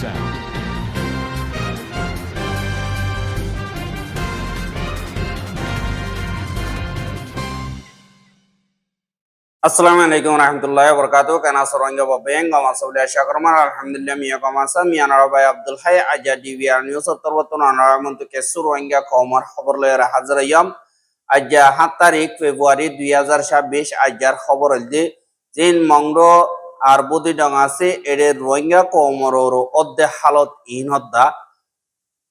sound. আসসালামু আলাইকুম রহমতুল্লাহ বরকাত কেনা সরঞ্জ বাবেং গমা সৌলিয়া শাকরমান আলহামদুলিল্লাহ মিয়া গমাসা মিয়া নরবাই আব্দুল হাই আজা ডিবিআর নিউজ উত্তরবর্তন অনারামন্ত কেসু রোহিঙ্গা কৌমার খবর লয়ের হাজার ইয়াম আজ্জা সাত তারিখ ফেব্রুয়ারি দুই হাজার ছাব্বিশ আজ্জার খবর হলদে জিন মংড আর বুদি ডং আছে এডে রোহিঙ্গা কৌমর অর্ধে হালত ইন হদ্দা।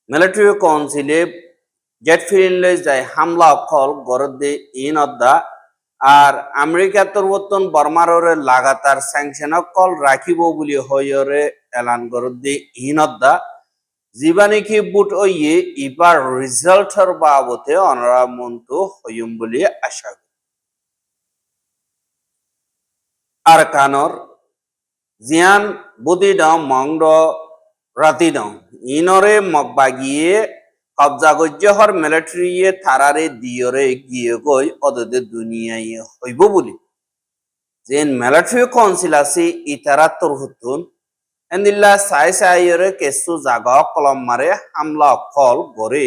মিলিটারি কাউন্সিলে জেট ফিরিনলে যায় হামলা অকল গরদে ইন হদ্দা। আর আমেরিকা তরবতন বর্মাররে লাগাতার স্যাংশন কল রাখিব বুলি হইরে এলান করদি হিনদ্দা জীবানিকি বুট ওইয়ে ইবার রিজাল্টর বাবতে অনরা মন্তু হইম বুলি আশা আর কানর জিয়ান বুদি দাও মংড রাতি দাও ইনরে মগবাগিয়ে কবজা গজ্জহর মিলিটারিয়ে থারারে দিয়রে গিয়ে গই অদদে দুনিয়ায় হইব বলি। যেন মিলিটারি কাউন্সিল আছে ইতারা তোর হতুন এন্দিল্লা সাই সাইরে কেসু জাগা কলম মারে হামলা অকল গরে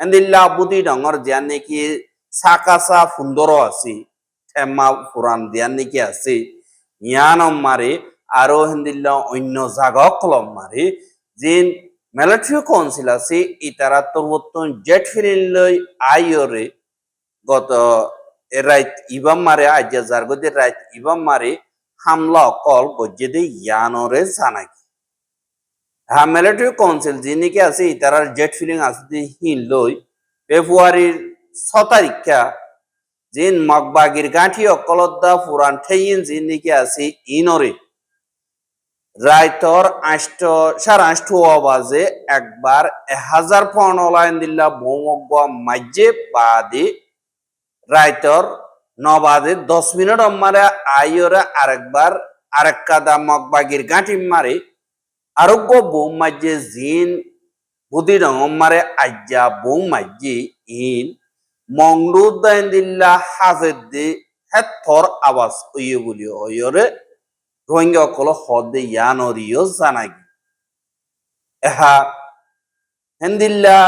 এন্দিল্লা বুদি ডঙর জিয়ান নাকি সাকাসা ফুন্দর আছে, থেমা পুরান দিয়ান নাকি আছে। ইয়ানম মারে আরও হেন্দিল্লা অন্য জাগা কলম মারে। যেন মিলিটারি কাউন্সিল আছে ইতারা তরবতন জেট ফিরিন লই আইয়রে গত রাইত ইবাম মারে, আজ্জা জারগদের রাইত ইবাম মারে হামলা অকল গজ্জেদে ইয়ানরে জানাকি। হ্যাঁ মিলিটারি কাউন্সিল যিনিকে আছে, ইতারার জেট ফিলিং আছে দি হিন লই ফেব্রুয়ারির ছ তারিখা। জিন মগবাগির গাঁঠি অকলদ্দা পুরান ঠেইন যিনিকে আছে, ইনরে রাইতর আষ্ট সার আষ্ট বাজে একবার হাজার পণ অলাইন দিল্লা ভৌমজ্ঞ মাজ্জে বাদে রাইতর নবাদে দশ মিনিট মারে আইয়রে আরেকবার আরেক কাদা মগবাগির গাঁঠি মারে। আরোগ্য বৌ মাজ্জে জিন বুদি রঙ মারে আজ্জা বৌ মাজ্জে ইন। মংডু দাইন দিল্লা হাফেদ দি হেথর আওয়াজ ওইয়ে বলি ওইরে রোহিঙ্গা অকল হদে ইয়ানরিও জানাগি এহা হেন্দিল্লা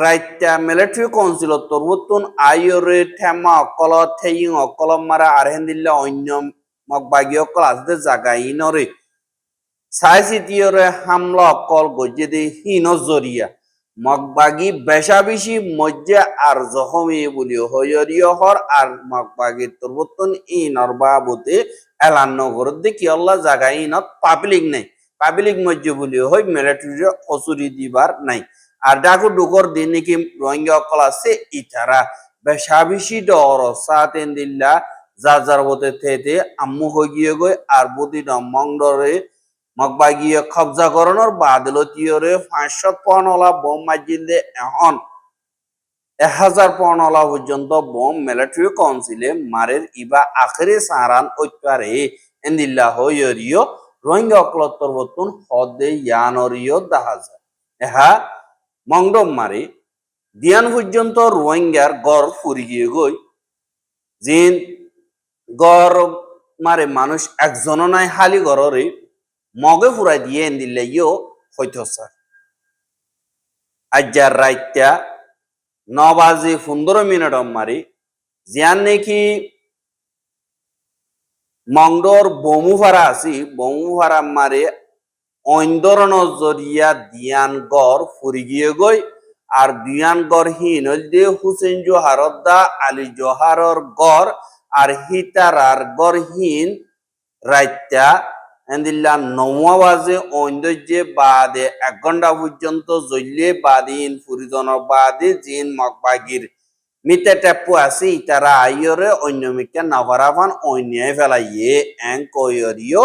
রাইত্যা মিলিটারি কাউন্সিল তরবতুন আইয়রে ঠেমা অকল ঠেইং অকল মারা আর হেন্দিল্লা অন্য মগবাগি অকল আসতে জাগা ইনরে সাই সিটিয়রে হামলা অকল গজে দে জরিয়া মগবাগি বেশা বেশি মজ্জা আর জখমি বলি হইয়রিয় হর আর মগবাগি তরবতুন ইনর বাবুতে এলান নগরত দেখি আল্লাহ জাগা ইনত পাবলিক নাই। পাবলিক মজ্জ বলি হই মিলিটারি অসুরি দিবার নাই। আর ডাকু ডুকর দিন নাকি রোহিঙ্গা অকল আছে ইতারা বেশা বেশি ডর সাতেন দিল্লা যার যার বতে থেতে আম্মু হই গিয়ে গই আর বদি মংডরে মগবা গিয়ে কবজা করানোর বাদলতিয়রে পাঁচশো পনলা বোম মাজিলে এখন। এক হাজার পনলা পর্যন্ত বোম মিলিটারি কাউন্সিলে মারের ইবা আখেরে সারান ঐপারে এন্দিল্লা হইয়রিও রোহিঙ্গা অকলত্তর বতুন হদে ইয়ানরিও যায় এহা মংডম মারে দিয়ান পর্যন্ত রোহিঙ্গার গড় ফুরি গিয়ে গই জিন গড় মারে মানুষ একজনও নাই হালি গড়রে মগে ফুরাই দিয়ে দিলে ইও হইতো, স্যার। আজ্জার রাইত্যা ন বাজে পনেরো মিনিট মারি জিয়ান নাকি মংডর বমু ভাড়া আছি বমু ভাড়া মারে ঐন্দরণ জরিয়া দিয়ান গড় ফুরি গিয়ে গই, আর দিয়ান গড় হিন দিয়ে হুসেন জোহারত দা, আলী জোহারর গড়, আর হিতারার গড় হিন রাইত্যা এন্দিল্লা নৌয়া বাজে ঐন্দর্যে বাদে এক ঘণ্টা পর্যন্ত জল্লে বাদিন ফুরিদনের বাদে জিন মগবাগির মিতে টেপু আছে ইতারা আইয়রে অন্য মিকে নভরাফান অন্যায় ফেলাইয়ে এং কয়রিও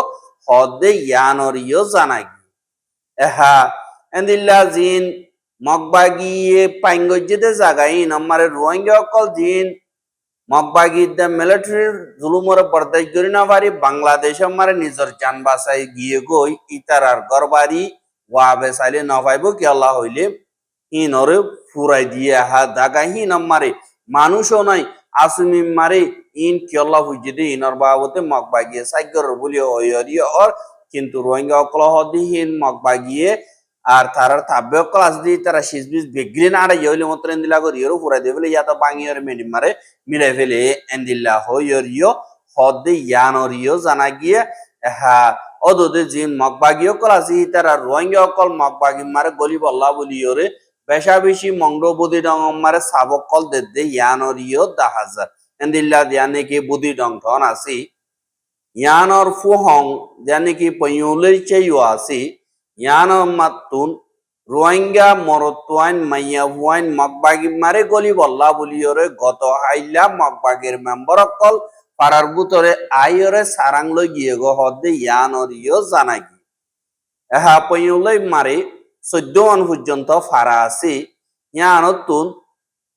হদে ইয়ানরিও জানাগি এহা এন্দিল্লা জিন মগবাগিয়ে পাইঙ্গজ্যেতে জাগাই নম্বরে রোহিঙ্গা অকল জিন মগবাগিদ্দা মিলিটারির জুলুমরে বরদাস্ত করি না পারি বাংলাদেশে মারে নিজের জান বাসাই গিয়ে গই ইতারার গরবারি ওয়াবে চাইলে না কি আল্লাহ হইলে। হিনরে ফুরাই দিয়ে আহা দাগা হিন মারে, মানুষও নাই, আসুমি মারে, ইন কি আল্লাহ হুইজে দে ইনর বাবতে মগবাগিয়ে সাইগর বলি হইয়রি অর, কিন্তু রোহিঙ্গা অকল হদিহীন মগ বাগিয়ে আর তারার তাব্য অকল আসদি তারা সিজবিজ বেগলি না আড়াই হইলে মতো এন্দিলা করি ইয়রো ফুরাই দিয়ে ফেলে ইয়াতো বাঙিয়র মেডি মারে মিলাই ফেলে এন্দিল্লা হইয়র ইয় হদে ইয়ানর ইয় জানা গিয়ে, হা, অদদে জিন মগবাগি অকল আছে তারা রোহিঙ্গা অকল মগবাগি মারে, গলি বল্লা বলি ইয়রে বেশা বেশি মংড বুদি ডং মারে সাবকল দে দে ইয়ানর ইয় দাহাজার। এন্দিল্লা দিয়ানে কি বুদি ডং ঠন আসি, ইয়ানর ফুহং, দিয়ানে কি পয়ুলের চেয়ে আসি ইয়ানর মাতুন রোহিঙ্গা মরতওয়াইন মাইয়া হুয়াইন মগবাগি মারে গলি বল্লা বলিয়রে গত হাইলা মগবাগির মেম্বার অকল পাড়ার ভিতরে আইয়রে সারাং লই গিয়ে গো হদে ইয়ানর ইয় জানাগি এহা পয়ুলই মারে চৈধ্য মান পর্যন্ত ফারা আছে ইয়ানতুন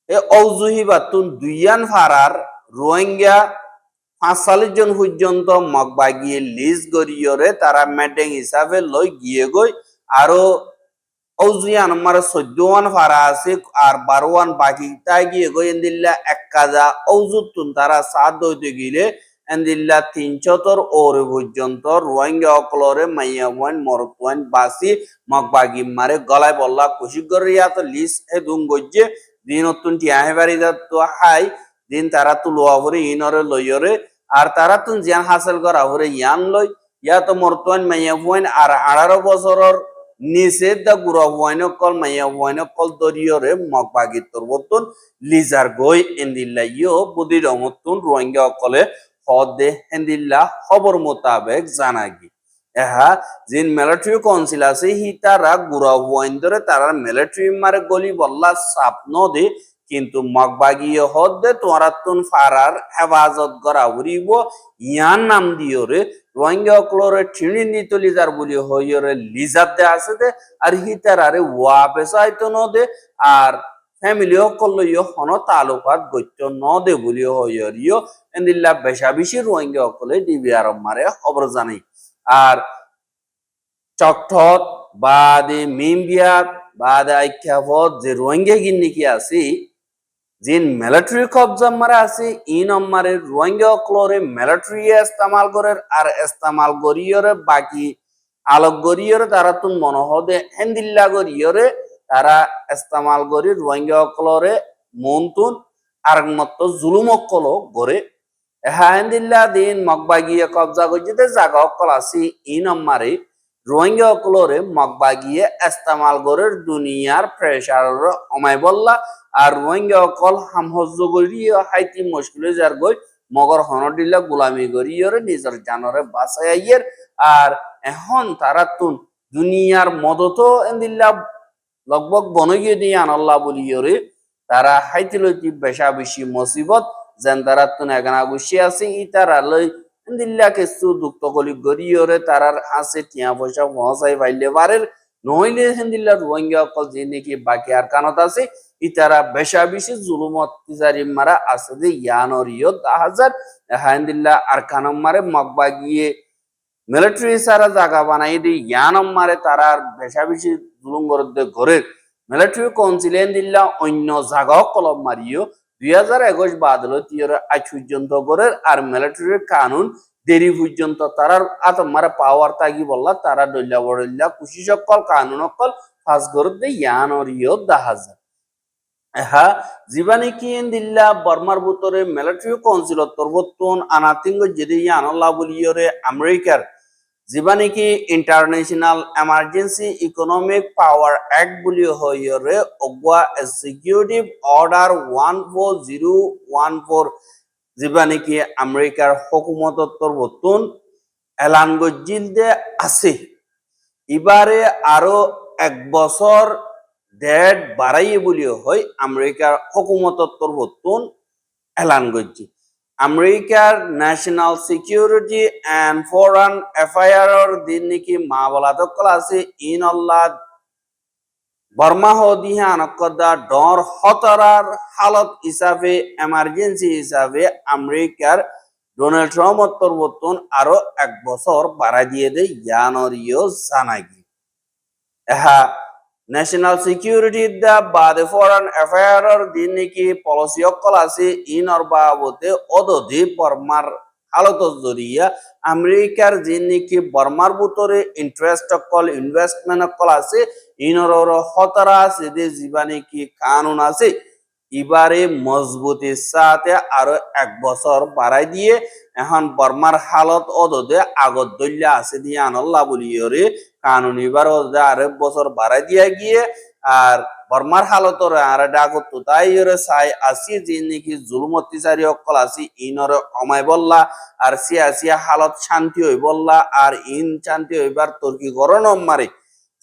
এ ঔজুহি বাতুন দুইয়ান ফারার রোহিঙ্গা পাঁচচল্লিশ জন পর্যন্ত মগবাগিয়ে লিজ গরিয়রে তারা মেটেং হিসাবে লই গিয়ে গই আরও ঔজুয়ান আমার চোদ্দওয়ান ফারা আছে আর বারোয়ান বাকি তাই গিয়ে গই এন্দিল্লা এক কাজা তারা সাত দইতে গিলে এন্দিল্লা ওরে পর্যন্ত রোহিঙ্গা অকলরে মাইয়া ওয়ান মরতওয়ান বাসি মগবাগি মারে গলায় বল্লা কুশি গরিয়া তো লিস হে দুং গজ্জে দিন অতুন টিয়াহে বাড়ি তো হাই দিন তারা তুলোয়া ভরে ইনরে লইয়রে, আর তারা তুন জিয়ান হাসিল করা ভরে ইয়ান লই। ইয়া তো মরতওয়ান মাইয়া ওয়ান আর আঠারো বছরের নিচে দা গুড়া ওয়াইন কল, মাইয়া ওয়াইন কল দরিয়রে মগবাগি তোর বতুন লিজার গই এন্দিল্লা ইয়ো বুদি রমতুন রোহিঙ্গা অকলে হদে হেন্দিল্লা খবর মোতাবেক জানাগি। এহা জিন মিলিটারি কাউন্সিল আছে হি তারা গুড়া ওয়াইন ধরে তারা মিলিটারি মারে গলি বল্লা সাপ নদে কিন্তু মগবাগিয়ে হদে তোরা তুন ফারার হেফাজত করা উড়িব ইয়ান নাম দিয়রে রোহিঙ্গা অকলরে ঠিনি নিত লিজার বলি হইয়রে লিজার দে আছে দে আর হি তারারে ওয়া আর ফ্যামিলি ইয় হন তালুকাত গত্য ন দে বলি হইয়র ইয় এন্দিল্লা বেশা বেশি রোহিঙ্গা অকলে ডিবিআর মারে খবর জানাই। আর চকঠত, বাদে মিমবিয়াত, বাদে আইখ্যাফত যে রোহিঙ্গা গিন্নি কি আছে জিন মিলিটারি কবজা মারা আছে ই নম্বরে রোহিঙ্গা ক্লোরে মিলিটারি ইস্তেমাল করে আর ইস্তেমাল গরিয়রে বাকি আলোক গরিয়রে তারা তুন মনোহদে হেন্দিল্লা গরিয়রে তারা ইস্তেমাল করি রোহিঙ্গা ক্লোরে মন্তুন, আর মত জুলুম অকল গরে হেন্দিল্লা দিন মগবাগিয়ে কবজা গজিতে জাগা অকল আছে ই নম্বরে রোহিঙ্গা অকলরে মগবাগিয়ে ইস্তেমাল করে দুনিয়ার প্রেশার অমাই বললা। আর রোহিঙ্গা অকল হামহজ্জ করি হাইতি মুশকিলে যার গই মগর হনডিল্লা গোলামি করি ওরে নিজের জানরে বাঁচাই আর এখন তারা তুন দুনিয়ার মদত এন্দিল্লা লগবগ বনগিয়ে দিয়ে আনল্লা বলি ওরে তারা হাইতি লইতি বেশা বেশি মুসিবত, যেন তারা তুন এগানা গুছি আছে ই তারা লই কিছু দুঃখ কলি গরি ওরে তারার আছে টিয়া পয়সা হেন্দিল্লা রোহিঙ্গা অকল যে নাকি বাকি আর কানত আছে ইতারা বেশা বেশি মারা আছে যে ইয়ানর ইয়ত হাজার হাইন্দিল্লা আর কানম মারে মগবা গিয়ে মিলিটারি সারা জায়গা বানাই দি ইয়ানম মারে তারা আর বেশা বেশি জুলুম করতে ঘরের মিলিটারি কাউন্সিল দিল্লা অন্য জায়গাও কলম মারিও দুই হাজার একুশ বাদল তিয়র আজ পর্যন্ত ঘরের আর মিলিটারি কানুন দেরি পর্যন্ত তারার আত মারে পাওয়ার তাগি বললা, তারা ডল্লা বড়ল্লা খুশি সকল, কানুন অকল ফাঁস করতে ইয়ানর ইয়ত দাহাজার হা জীবানি কিন দিল্লা বর্মার ভিতরে মিলিটারি কাউন্সিল তরবতন আনাতিঙ্গ যদি আনল্লা বলিয়রে আমেরিকার জীবানি কি international emergency economic power act বলি হইয়রে অগুয়া executive order one four zero one four জীবানি কি আমেরিকার হকুমত তরবতন এলান গজিলদে আছে। এবারে আরও এক বছর ডেট বাড়াইয়ে বলিও হয় আমেরিকার হকুমতত্বর বর্তন করছি আমেরিকার national security and foreign affair দিন নাকি মা বলা দকল আছে ইন আল্লাহ বর্মা হদিহা আনকদা ডর হতরার হালত হিসাবে এমার্জেন্সি হিসাবে আমেরিকার ডোনাল্ড ট্রাম্প বর্তন আরও এক বছর বাড়াই দিয়ে দেয়, ইয়ানরিও জানাগি এহা ন্যাশনাল সিকিউরিটি দা বাদে ফরেন অ্যাফেয়ার দিনে কি পলিসি অকল আছে ইনর বাবতে অদধি বর্মার হালত জরিয়া আমেরিকার যিনি কি বর্মার ভিতরে ইন্টারেস্ট অকল ইনভেস্টমেন্ট অকল আছে ইনর হতরা আছে যে কি কানুন আছে। এবারে মজবুতির সাথে আরও এক বছর বাড়াই দিয়ে। এখন বর্মার হালত অদদে আগত দল্যা আছে দিয়ে আনল্লা বলিয়রে কানুন এবার ওদের আরেক বছর বাড়াই দিয়া গিয়ে আর বর্মার হালতর আর ডাকত তো তাই ওরে চাই আসি যে নাকি জুলুম অত্যাচারী অকল আছি ইনরে অমাই বললা আর সিয়া সিয়া হালত শান্তি হই বললা আর ইন শান্তি হইবার তর্কি গরণ মারে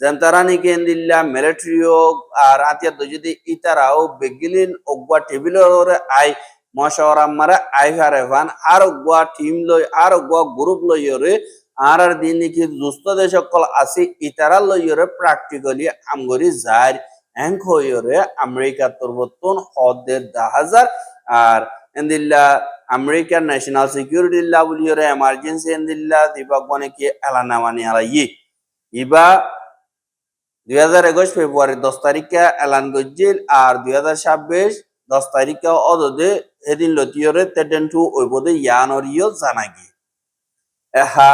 যেন তারা নাকি এন্দিল্লা মিলিটারিও আর আতিয়া যদি ইতারাও বেগিলিন অগুয়া টেবিলের আই মশাওয়ার মারে আই হারে ভান আর অগুয়া টিম লই, আর অগুয়া গ্রুপ লইরে আর আর দিন নাকি দুস্থ দেশ সকল আছে ইতারা লইরে প্র্যাকটিক্যালি আমগরি যার হ্যাঙ্ক হইরে আমেরিকা তরবতন হদের দা হাজার আর এন্দিল্লা আমেরিকার ন্যাশনাল সিকিউরিটি লা বলিরে এমার্জেন্সি এন্দিল্লা দিবাক বনে কি এলানা মানি আলাই ইবা দুই হাজার দশ তারিখে এলান গজ্জিল আর দুই হাজার ছাব্বিশ দশ তারিখে অদদে এদিন লতিয়রে তেডেন্টু ওইবদে ইয়ানরিও জানাগি এহা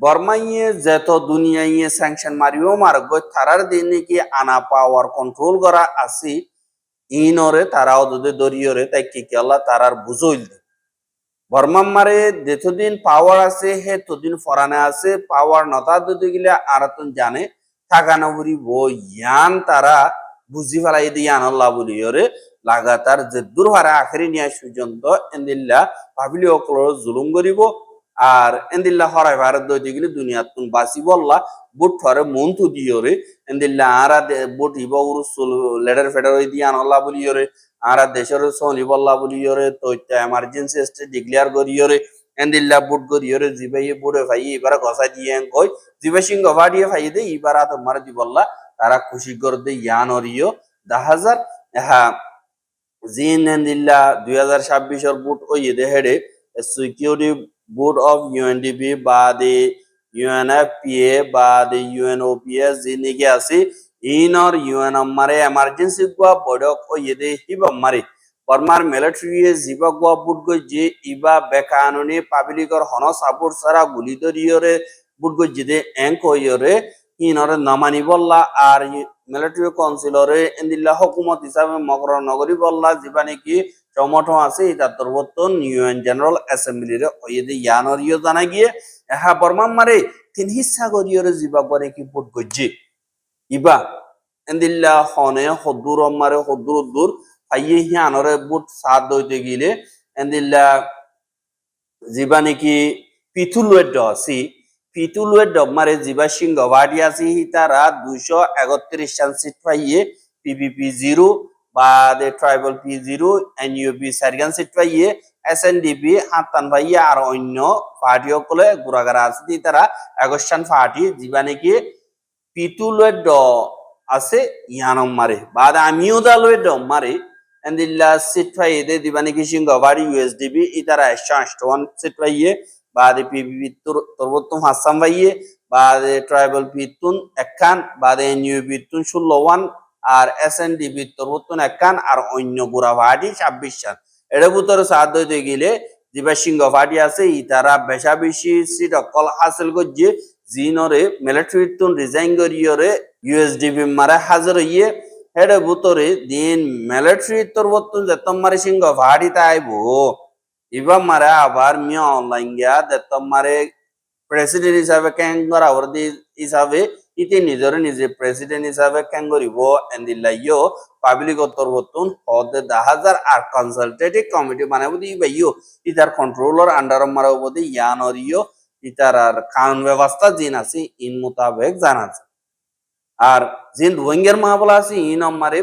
বর্মাইয়ে যেত দুনিয়াইয়ে স্যাংশন মারিও মার্গ, তারার দিন নাকি আনা পাওয়ার কন্ট্রোল করা আসি ইনরে তারা অদদে দরিয়রে তাই কি কেলা তারার বুঝইল। বর্মাম মারে যেতদিন পাওয়ার আছে হে তদিন ফরানে আছে পাওয়ার নতা যদি গিলে আর জানে থাকানো বুড়ি বই ইয়ান তারা বুঝি ফেলাই দিয়ে আনল্লা বলি, ওরে, লাগাতার যে দূর হারা আখেরি নিয়ে পর্যন্ত এন্দিল্লা ভাবিলি অকল জুলুম করিব, আর এন্দিল্লা হরাই ভারত দইতে গেলে দুনিয়াত তুন বাসি বললা বুট ফরে মন তু দিওরে এন্দিল্লা আরা বুট ইব উরু সুল লেডার ফেডার হই দিয়ে আনল্লা বলি, ওরে, আরা দেশের সনি বললা বলি, ওরে তো এমার্জেন্সি স্টেট ডিক্লেয়ার করি, ওরে এন্দিল্লা বুট করি ওরে জিবাই বুড়ে ভাই এবার গসা দিয়ে কই জিবে সিংহ ভাড়িয়ে ফাই দে এবার আত মার দি বললা তারা খুশি করে দে ইয়ান অরিও দা হাজার হ্যাঁ জিন এন্দিল্লা দুই হাজার ছাব্বিশের বুট ওই দে হেডে সিকিউরিটি বোর্ড অফ ইউএনডিপি বা দি ইউএনএফপিএ বা দি ইউএনওপিএস যি নেকি আছে ইনর ইউএন মারে এমার্জেন্সি গুয়া বড়ক ওই দে হিব মারে বর্মার মিলিটারি জিবা গুয়া বুট গই যে ইবা বেকানুনি পাবলিকর হন সাপোর্ট সারা গুলি দরিয়রে বুট গই যে এঙ্ক হইয়রে ইনরে নমানি বললা আর মিলিটারি কাউন্সিলরে এন্দিল্লা হুকুমত হিসাবে মকর নগরী বললা জিবা নাকি টমেটো আছে এটা তরবতন ইউএন জেনারেল অ্যাসেম্বলিরে ওইদে ইয়ানরিও জানা গিয়ে হ্যাঁ বর্মাম মারে তিন হিসা গরিয়রে জিবা করে কি বুট গজ্জি ইবা এন্দিল্লা হনে হদ্দুর মারে হদ্দুর দূর ফাইয়ে হিয়ানরে বুট সাত দইতে গিলে এন্দিল্লা জিবা নাকি পিথুলুয়ের ডসি পিতুলুয়ের ডগমারে জিবা সিংহ ভাটি আছি তারা দুইশো একত্রিশ রান সিট পাইয়ে পিপিপি জিরো বা দে ট্রাইবাল পি জিরো এনইউপি সারিগান সিট পাইয়ে এস এন ডিপি হাতান পাইয়ে আর অন্য পার্টি সকলে গুড়াগারা আছে দি তারা এগস্টান পার্টি জিবা নাকি পিতুলুয়ের ড আছে ইয়ানম মারে বাদ আমিও দালুয়ের ডম মারে এন্দিল্লা সিট পাইয়ে দে দিবা নাকি সিংহ ভাটি ইউএসডিবি ইতারা একশো আষ্টওয়ান সিট পাইয়ে বাদে পিবি তরবত্তম হাসান ভাইয়ে বাদে ট্রাইবাল পিতুন একখান বাদে এনইউ পিতুন ষোলো ওয়ান আর এস এন ডি তরবত্তন একখান আর অন্য গুড়া ভাটি ছাব্বিশ রান এর ভিতরে সাহায্য হইতে গেলে জিবা সিংহ ভাটি আছে ই তারা বেশা বেশি সিট অকল হাসিল করছে জিনরে মিলিটারি তুন রিজাইন করিয়রে ইউএসডিবি মারে হাজার হইয়ে হেডে ভিতরে দিন মিলিটারি তরবত্তন যেতম মারে সিংহ ভাটি তাইবো। ইবা মারে আবার মিয়া অনলাইন গিয়া দেতম মারে প্রেসিডেন্ট হিসাবে কেন করা ওর হিসাবে ইতি নিজরে নিজে প্রেসিডেন্ট হিসাবে কেন করিব। ইয়ো পাবলিক অন্তর্বর্তন হদে দা হাজার আর কনসালটেটিভ কমিটি মানে বুঝি ইবা ইয়ো ইতার কন্ট্রোলার আন্ডার মারা বুঝি ইয়ানর ইয়ো ইতার আর কানুন ব্যবস্থা জিন আছে, ইন মোতাবেক জানাছে। আর জিন রোহিঙ্গার মহাবলা আছে, ইন আমারে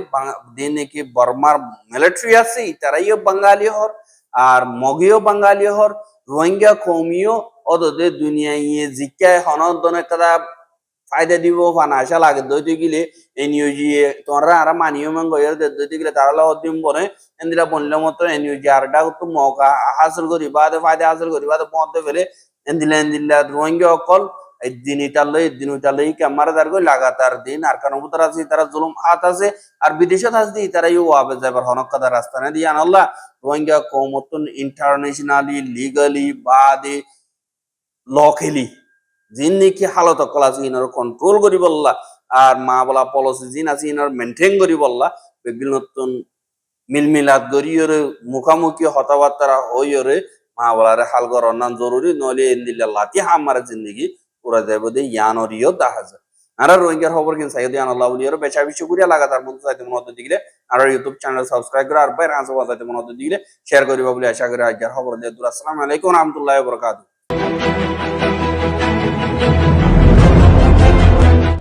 দিন বর্মার মিলিটারি আছে, ইতারাইও বাঙালি হর, আর মগিও বাঙালি হর, রোহিঙ্গা কৌমিও অদদে দুনিয়া ইয়ে জিজ্ঞায় হনদনে কাদা ফায়দা দিব ফানা আশা লাগে দইতে গিলে এনইউজি তোমরা আর মানিও মান গয়ের দইতে গিলে তারা লা অদিম বনে, এন্দিরা বনলে মতো এনইউজি আর ডাক তো মৌকা হাসিল করি, বাদে ফায়দা হাসিল করি, বাদে মধ্যে ফেলে, এন্দিলা এন্দিলা রোহিঙ্গা অকল একদিন ইটালে একদিন ইটালে ক্যামারা দার গই লাগাতার দিন। আর কারণ আছে, তারা জুলুম হাত আছে, আর দি তারা ইউ আবে যাবার রাস্তা না রোহিঙ্গা ইন্টারন্যাশনালি লিগালি লকেলি জিন নাকি হালত অকল আছে, ইনার কন্ট্রোল করি বললা আর মা বলা পলিসি জিন আছে, ইনার মেনটেন করি বললা বেগিল নতুন মিলমিলাত গরিয়রে মুখামুখি হতাবার্তারা হইয়রে মা বলারে হাল গরনান জরুরি, নইলে এন্দিল্লা লাতি হামারে জিন্দগি। পুরা দেব দে ইয়ানরিও দাহাজ আর রোহিঙ্গার খবর কিন্তু সাইদ ইয়ান আল্লাহ বলিয়র বেচা বিশু করিয়া লাগাতার মধ্যে সাইতে হতে দিলে আর ইউটিউব চ্যানেল সাবস্ক্রাইব করে আর বাইরে আসব সাইতে মন হতে দিলে শেয়ার করিবা বলে আশা করি আজকের খবর দিয়ে আসসালামু আলাইকুম রহমতুল্লাহ বারাকাতুহু